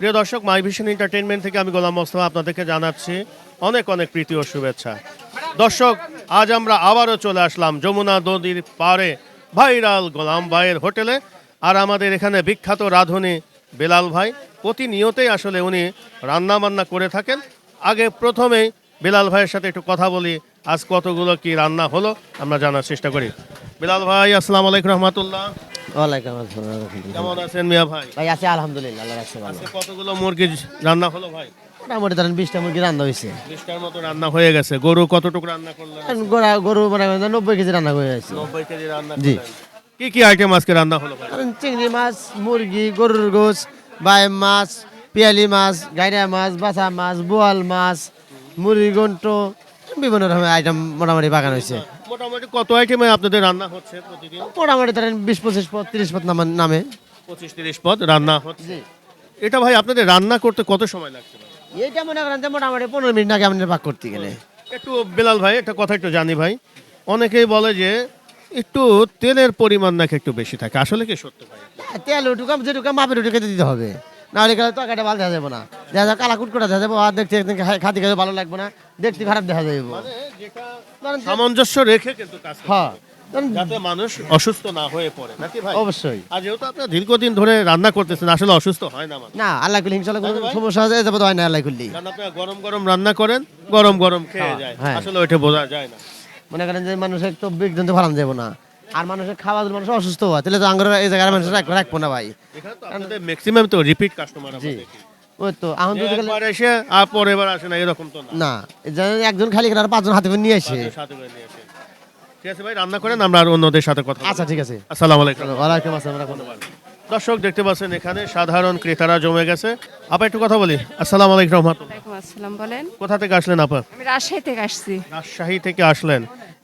প্রিয় দর্শক মাই vision entertainment থেকে আমি গোলাম মোস্তফা আপনাদেরকে জানাচ্ছি অনেক অনেক প্রীতি ও শুভেচ্ছা। দর্শক, আজ আমরা আবারও চলে আসলাম যমুনা নদীর পাড়ে ভাইরাল গোলাম ভাইয়ের হোটেলে। আর আমাদের এখানে বিখ্যাত রাঁধুনি বেলাল ভাই, প্রতিনিয়তই আসলে উনি রান্না বান্না করে থাকেন। আগে প্রথমেই বেলাল ভাইয়ের সাথে একটু কথা বলি, আজ কতগুলো কি রান্না হলো, আমরা জানার চেষ্টা করি। বেলাল ভাই, আসসালামু আলাইকুম রহমতুল্লাহ। ওয়ালাইকুম আসসালাম। কেমন আছেন মিয়া ভাই? ভাই আছে আলহামদুলিল্লাহ আল্লাহ রাখছে ভালো। আজকে কতগুলো মুরগি রান্না হলো ভাই? মোটামুটি ধরেন বিশটা মুরগি রান্না হয়েছে। বিশটার মতো রান্না হয়ে গেছে। গরু কতটুকু রান্না করলেন? গরু মানে নব্বই কেজি রান্না করে আছে নব্বই কেজি রান্না জি। কি কি আইটেম আজকে রান্না হলো চিংড়ি মাছ মুরগি গরুর গোস বাই মাছ পিয়ালি মাছ গাইরা মাছ বাছা মাছ বোয়াল মাছ মুরগি গন্ট বিভিন্ন রকমের আইটেম মোটামুটি বাগান হয়েছে। মোটামুটি কত আইটেমে আপনাদের রান্না হচ্ছে প্রতিদিন? মোটামুটি ধরেন বিশ পঁচিশ পদ তিরিশ পদ নামে পঁচিশ তিরিশ পদ রান্না হচ্ছে। এটা ভাই আপনাদের রান্না করতে কত সময় লাগছে? এইটা মনে করেন যে মোটামুটি পনেরো মিনিট আগে আমাদের পাক করতে গেলে। একটু বেলাল ভাই একটা কথা একটু জানি ভাই। অনেকেই বলে যে একটু তেলের পরিমাণ নাকি একটু বেশি থাকে। আসলে কি সত্য ভাই? হ্যাঁ, তেল উঠুক যেটুকু মাপের উঠে দিতে হবে। গেলে তরকারিটা ভালো দেখা যাবে না। দেখা যাবে কালা কুটকুটা দেখা যাবে আর দেখতে একদিন খাতে খেতে ভালো লাগবে না। দেখতে খারাপ দেখা যাবে সামঞ্জস্য রেখে কিন্তু হ্যাঁ। যাতে মানুষ অসুস্থ না হয়ে পড়ে নাকি ভাই? অবশ্যই। আর যেহেতু আপনারা দীর্ঘদিন ধরে রান্না করতেছেন আসলে অসুস্থ হয় না মানুষ। না আল্লাহ কোনো সমস্যা যাবে হয় না আল্লাহ কুলি কারণ আপনারা গরম গরম রান্না করেন গরম গরম খেয়ে হ্যাঁ, যায়। হ্যাঁ। আসলে ওইটা বোঝা যায় না। মনে করেন যে মানুষের তো বিঘ্ন তো ভালো যাব না। আর মানুষের খাওয়া দাওয়া মানুষ অসুস্থ হয় তাহলে তো আঙ্গুর এই জায়গার মানুষ রাখব না ভাই। এখানে তো আপনাদের ম্যাক্সিমাম তো রিপিট কাস্টমার জি। ওই তো এখন যদি একবার এসে আর পরের বার আসে না এরকম তো না। না এই একজন খালি করে আর পাঁচজন হাতে করে নিয়ে আসে। সাথে করে নিয়ে আসে। ঠিক আছে ভাই রান্না করেন আমরা আর অন্যদের সাথে কথা আচ্ছা ঠিক আছে। আসসালামু আলাইকুম। ওয়ালাইকুম আসসালাম রাখুন। দর্শক দেখতে পাচ্ছেন এখানে সাধারণ ক্রেতারা জমে গেছে। আপা একটু কথা বলি। আসসালাম আলাইকুম রহমতুল্লাহ আসসালাম বলেন। কোথা থেকে আসলেন আপা? আমি রাজশাহী থেকে আসছি। রাজশাহী থেকে আসলেন।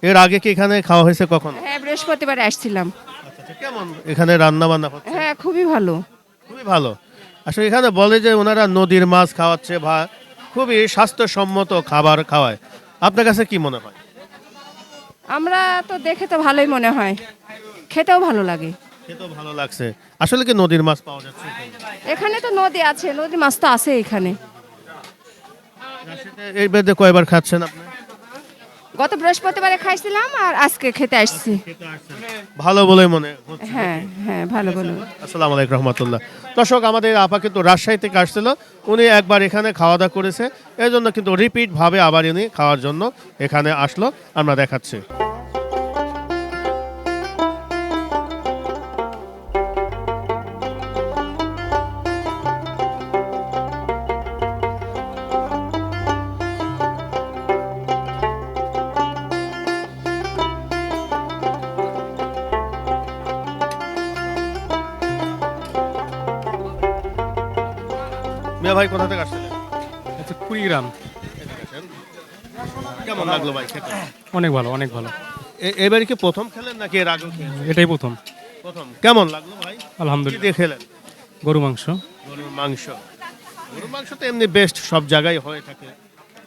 এর আগে কি এখানে খাওয়া হয়েছে কখন? হ্যাঁ বৃহস্পতিবারে আসছিলাম। আচ্ছা, কেমন এখানে রান্না বান্না হচ্ছে? হ্যাঁ খুবই ভালো। খুবই ভালো। আসলে এখানে বলে যে ওনারা নদীর মাছ খাওয়াচ্ছে বা খুবই স্বাস্থ্যসম্মত খাবার খাওয়ায়। আপনার কাছে কি মনে হয়? আমরা তো দেখে তো ভালোই মনে হয়। খেতেও ভালো লাগে। খেতেও ভালো লাগছে। আসলে কি নদীর মাছ পাওয়া যাচ্ছে? এখানে তো নদী আছে নদীর মাছ তো আছে এখানে। এই বেদে কয়বার খাচ্ছেন আপনি? গত বৃহস্পতিবারে খাইছিলাম আর আজকে খেতে আসছি। ভালো বলে মনে হ্যাঁ হ্যাঁ ভালো বলো। আসসালামু আলাইকুম রহমতুল্লাহ। দর্শক আমাদের আপা কিন্তু রাজশাহী থেকে আসছিল। উনি একবার এখানে খাওয়া দাওয়া করেছে। এই জন্য কিন্তু রিপিট ভাবে আবার উনি খাওয়ার জন্য এখানে আসলো। আমরা দেখাচ্ছি। মিয়া ভাই কোথা থেকে আসছিলেন? আচ্ছা কুড়িগ্রাম। কেমন লাগল ভাই খেতে? অনেক ভালো অনেক ভালো। এবারে কি প্রথম খেলেন নাকি এর খেয়েছেন? এটাই প্রথম। প্রথম। কেমন লাগল ভাই? আলহামদুলিল্লাহ। দিয়ে খেলেন? গরু মাংস। গরুর মাংস। গরুর মাংস তো এমনি বেস্ট সব জায়গায় হয়ে থাকে।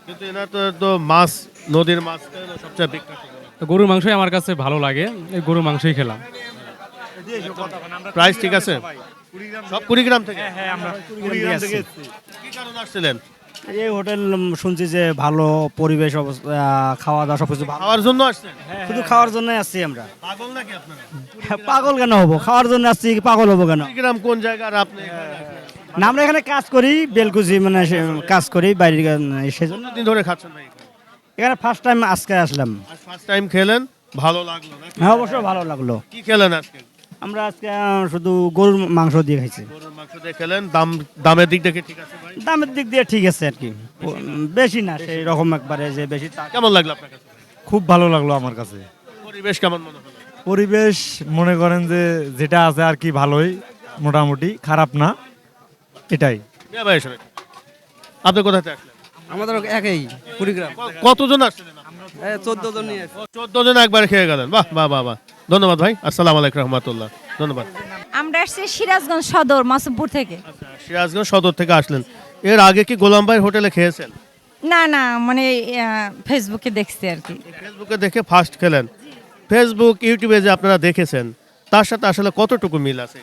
কিন্তু এনার তো তো মাছ নদীর মাছ সবচেয়ে বিখ্যাত। গরুর মাংসই আমার কাছে ভালো লাগে। এই গরুর মাংসই খেলাম। প্রাইস ঠিক আছে? সব কুড়িগ্রাম থেকে? হ্যাঁ, কি কারণে আসছিলেন? এই হোটেল শুনছি যে ভালো পরিবেশ অবস্থা খাওয়া দাওয়া সবকিছু খাওয়ার জন্য আসছেন? শুধু খাওয়ার জন্য আসছি আমরা। পাগল নাকি আপনারা? হ্যাঁ, পাগল কেন হব? খাওয়ার জন্য আসছি পাগল হব কেন? কুড়িগ্রাম কোন জায়গা আর আপনি? এখানে না আমরা এখানে কাজ করি বেলকুচি মানে কাজ করি বাইরের কা- সেজন্য কতদিন ধরে খাচ্ছেন ভাই এখানে? ফার্স্ট টাইম আজকে আসলাম। ফার্স্ট টাইম খেলেন ভালো লাগল হ্যাঁ অবশ্যই ভালো লাগল। কি খেলেন আজকে? আমরা আজকে শুধু গরুর মাংস দিয়ে খাইছি। গরুর মাংস দিয়ে খেলেন দাম দামের দিক থেকে ঠিক আছে ভাই? দামের দিক দিয়ে ঠিক আছে আর কি। বেশি না। সেই রকম একবারে যে বেশি তা- কেমন লাগল আপনার কাছে? খুব ভালো লাগল আমার কাছে। পরিবেশ কেমন মনে হলো? পরিবেশ মনে করেন যে যেটা আছে আর কি ভালোই মোটামুটি খারাপ না এটাই। মিয়া ভাই এসে আপনি আসলেন আমাদের একই কুড়িগ্রাম। ক- কতজন আপনারা? চোদ্দ জন নিয়ে চোদ্দ জন একবার খেয়ে গেলেন। বাহ বাহ বাহ বাহ। ধন্যবাদ ভাই। আসসালামু আলাইকুম রহমতুল্লাহ। ধন্যবাদ। আমরা আসছি সিরাজগঞ্জ সদর মাসুমপুর থেকে। আচ্ছা সিরাজগঞ্জ সদর থেকে আসলেন। এর আগে কি গোলাম ভাই হোটেলে খেয়েছেন? না না মানে ফেসবুকে দেখছি আর কি। ফেসবুকে দেখে ফার্স্ট খেলেন। ফেসবুক ইউটিউবে যে আপনারা দেখেছেন তার সাথে আসলে কতটুকু মিল আছে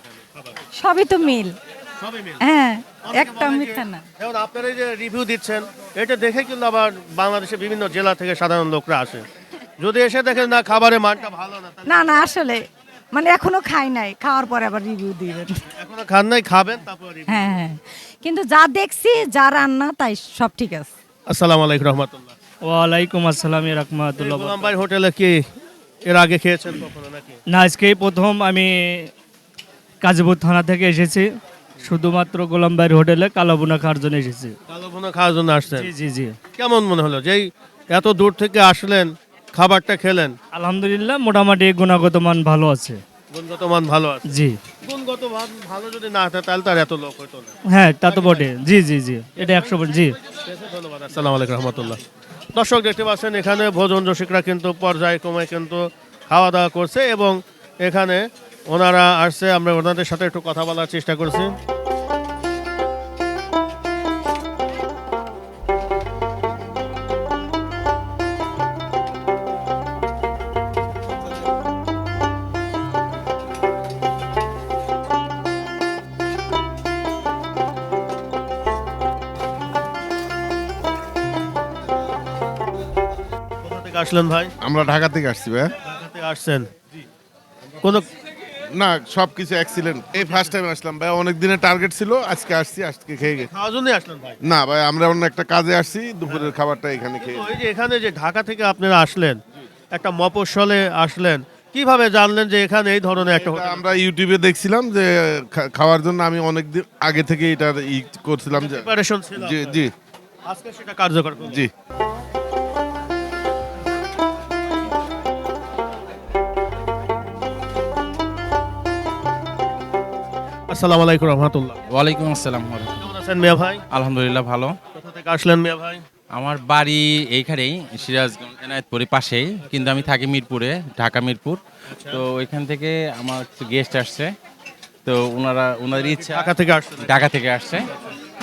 সবই তো মিল। হ্যাঁ একটা মিথ্যা না। যেমন আপনারা এই যে রিভিউ দিচ্ছেন এটা দেখে কিন্তু আবার বাংলাদেশের বিভিন্ন জেলা থেকে সাধারণ লোকরা আসে। যদি এসে দেখেন না খাবারের মানটা ভালো না না না আসলে মানে এখনও খাই নাই খাওয়ার পরে আবার রিভিউ দিবেন এখনও খান নাই খাবেন তারপর হ্যাঁ হ্যাঁ। কিন্তু যা দেখছি যা রান্না তাই সব ঠিক আছে। আসসালামু আলাইকুম রহমতুল্লাহ। ওয়ালাইকুম আসসালাম রহমতুল্লাহ গোলাম ভাই হোটেলে কি এর আগে খেয়েছেন কখনো নাকি? না আজকেই প্রথম আমি কাজীপুর থানা থেকে এসেছি। শুধুমাত্র গোলাম ভাইয়ের হোটেলে কালাবুনা খাওয়ার জন্য এসেছি। কালো ভুনা খাওয়ার জন্য আসছেন? জি জি জি। কেমন মনে হলো? যেই এত দূর থেকে আসলেন খাবারটা খেলেন? আলহামদুলিল্লাহ মোটামুটি গুণগত মান ভালো আছে। গুণগত মান ভালো আছে? জি। গুণগত মান ভালো যদি না থাকে তাহলে তার এত লোক হতো না। হ্যাঁ তা তো বটে। জি জি জি। এটা একশো জি। ধন্যবাদ। আসসালামু আলাইকুম রহমতুল্লাহ। দর্শক দেখতে পাচ্ছেন এখানে ভোজন রসিকরা কিন্তু পর্যায়ক্রমে কিন্তু খাওয়া দাওয়া করছে এবং এখানে ওনারা আসছে। আমরা ওনাদের সাথে একটু কথা বলার চেষ্টা করছি। আসলেন ভাই? আমরা ঢাকা থেকে আসছি ভাই ঢাকা থেকে আসছেন। কোন না সব কিছু এক্সিলেন্ট এই ফার্স্ট টাইম আসলাম ভাই অনেক দিনের টার্গেট ছিল আজকে আসছি আজকে খেয়ে গেছি। খাওয়ার জন্যই আসলেন ভাই? না ভাই আমরা অন্য একটা কাজে আসছি দুপুরের খাবারটা এখানে খেয়ে ওই যে এখানে যে ঢাকা থেকে আপনারা আসলেন একটা মফস্বলে আসলেন কীভাবে জানলেন যে এখানে এই ধরনের একটা আমরা ইউটিউবে দেখছিলাম যে খাওয়ার জন্য আমি অনেক দিন আগে থেকে এটার ই করছিলাম যে প্রিপারেশন ছিল জি জি। আজকে সেটা কার্যকর। জি। আসসালামু আলাইকুম রহমতুল্লাহ। ওয়ালাইকুম আসসালাম কেমন আছেন মিয়া ভাই? আলহামদুলিল্লাহ ভালো। কোথা থেকে আসলেন মিয়া ভাই? আমার বাড়ি এইখানেই সিরাজগঞ্জ এনায়তপুরের পাশেই কিন্তু আমি থাকি মিরপুরে ঢাকা মিরপুর। তো ওইখান থেকে আমার গেস্ট আসছে। তো ওনারা ওনাদের ইচ্ছা ঢাকা থেকে আসছে ঢাকা থেকে আসছে।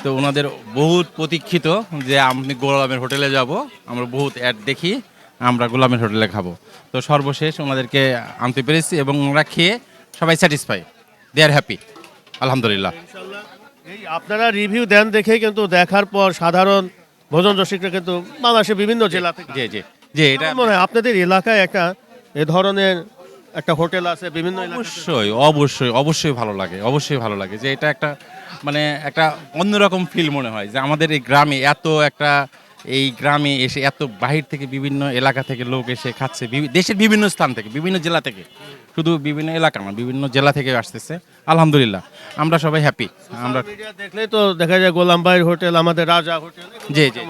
তো ওনাদের বহুত প্রতীক্ষিত যে আমি গোলামের হোটেলে যাব। আমরা বহুত অ্যাড দেখি আমরা গোলামের হোটেলে খাব। তো সর্বশেষ ওনাদেরকে আনতে পেরেছি এবং ওনারা খেয়ে সবাই স্যাটিসফাই দে আর হ্যাপি আলহামদুলিল্লাহ। এই আপনারা রিভিউ দেন দেখে কিন্তু দেখার পর সাধারণ ভোজন রসিকরা কিন্তু বাংলাদেশের বিভিন্ন জেলা থেকে জি জি জি এটা মনে হয়? আপনাদের এলাকায় একটা এ ধরনের একটা হোটেল আছে বিভিন্ন অবশ্যই অবশ্যই অবশ্যই ভালো লাগে অবশ্যই ভালো লাগে যে এটা একটা মানে একটা অন্যরকম ফিল মনে হয় যে আমাদের এই গ্রামে এত একটা এই গ্রামে এসে এত বাহির থেকে বিভিন্ন এলাকা থেকে লোক এসে খাচ্ছে দেশের বিভিন্ন স্থান থেকে বিভিন্ন জেলা থেকে। শুধু বিভিন্ন এলাকা না বিভিন্ন জেলা থেকে আসতেছে। আলহামদুলিল্লাহ আমরা সবাই হ্যাপি আমরা দেখলে তো দেখা যায় গোলাম ভাইয়ের হোটেল আমাদের রাজা হোটেল জি জি।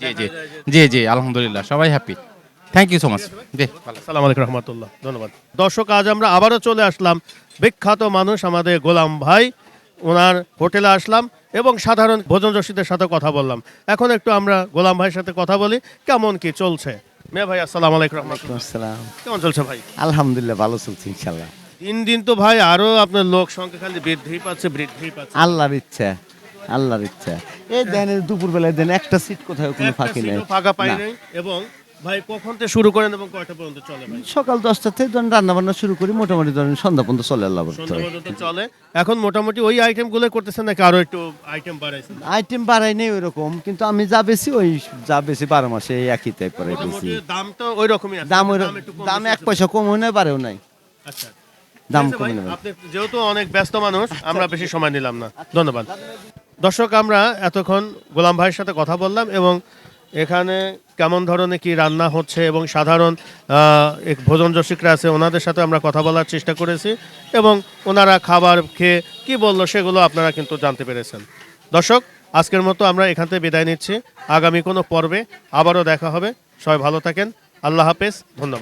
জি জি জি। জি আলহামদুলিল্লাহ সবাই happy thank you so much জি সালাম আলাইকুম রহমতুল্লাহ ধন্যবাদ। দর্শক আজ আমরা আবারও চলে আসলাম বিখ্যাত মানুষ আমাদের গোলাম ভাই। ওনার হোটেলে আসলাম এবং সাধারণ ভোজন রসিদের সাথে কথা বললাম। এখন একটু আমরা গোলাম ভাইয়ের সাথে কথা বলি কেমন কি চলছে? মেয়ে ভাই আসসালাম আলাইকুম রহমতুল্লাহ। আসসালাম। কেমন চলছে ভাই? আলহামদুলিল্লাহ ভালো চলছে ইনশাল্লাহ দিন দিন তো ভাই আরও আপনার লোক সংখ্যা খালি বৃদ্ধি পাচ্ছে বৃদ্ধি পাচ্ছে। আল্লাহর ইচ্ছা আল্লাহর ইচ্ছা। এই দেন দুপুর বেলায় দেন একটা সিট কোথাও কোনো ফাঁকি নেই। ফাঁকা পাই নাই এবং ভাই কখন থেকে শুরু করেন এবং কয়টা পর্যন্ত চলে ভাই? সকাল দশটা থেকে ধরেন রান্না বান্না শুরু করি মোটামুটি ধরেন সন্ধ্যা পর্যন্ত চলে আল্লাহ সন্ধ্যা পর্যন্ত চলে। এখন মোটামুটি ওই আইটেমগুলো করতেছেন নাকি আরও একটু আইটেম বাড়াইছেন? আইটেম বাড়াই নেই ওইরকম কিন্তু আমি যা বেশি ওই যা বেশি বারো মাসে একই টাইপ করে বেশি। দাম তো ওই রকমই আছে। দাম ওই দাম এক পয়সা কম হয় না বাড়েও নাই। আচ্ছা। দাম ঠিক কমে নেবেন যেহেতু অনেক ব্যস্ত মানুষ আমরা বেশি সময় নিলাম না। ধন্যবাদ। দর্শক আমরা এতক্ষণ গোলাম ভাইয়ের সাথে কথা বললাম এবং এখানে কেমন ধরনের কি রান্না হচ্ছে এবং সাধারণ এক ভোজন রসিকরা আছে, ওনাদের সাথে আমরা কথা বলার চেষ্টা করেছি এবং ওনারা খাবার খেয়ে কি বলল সেগুলো আপনারা কিন্তু জানতে পেরেছেন। দর্শক, আজকের মতো আমরা এখান থেকে বিদায় নিচ্ছি। আগামী কোনো পর্বে আবারও দেখা হবে। সবাই ভালো থাকেন। আল্লাহ হাফেজ। ধন্যবাদ।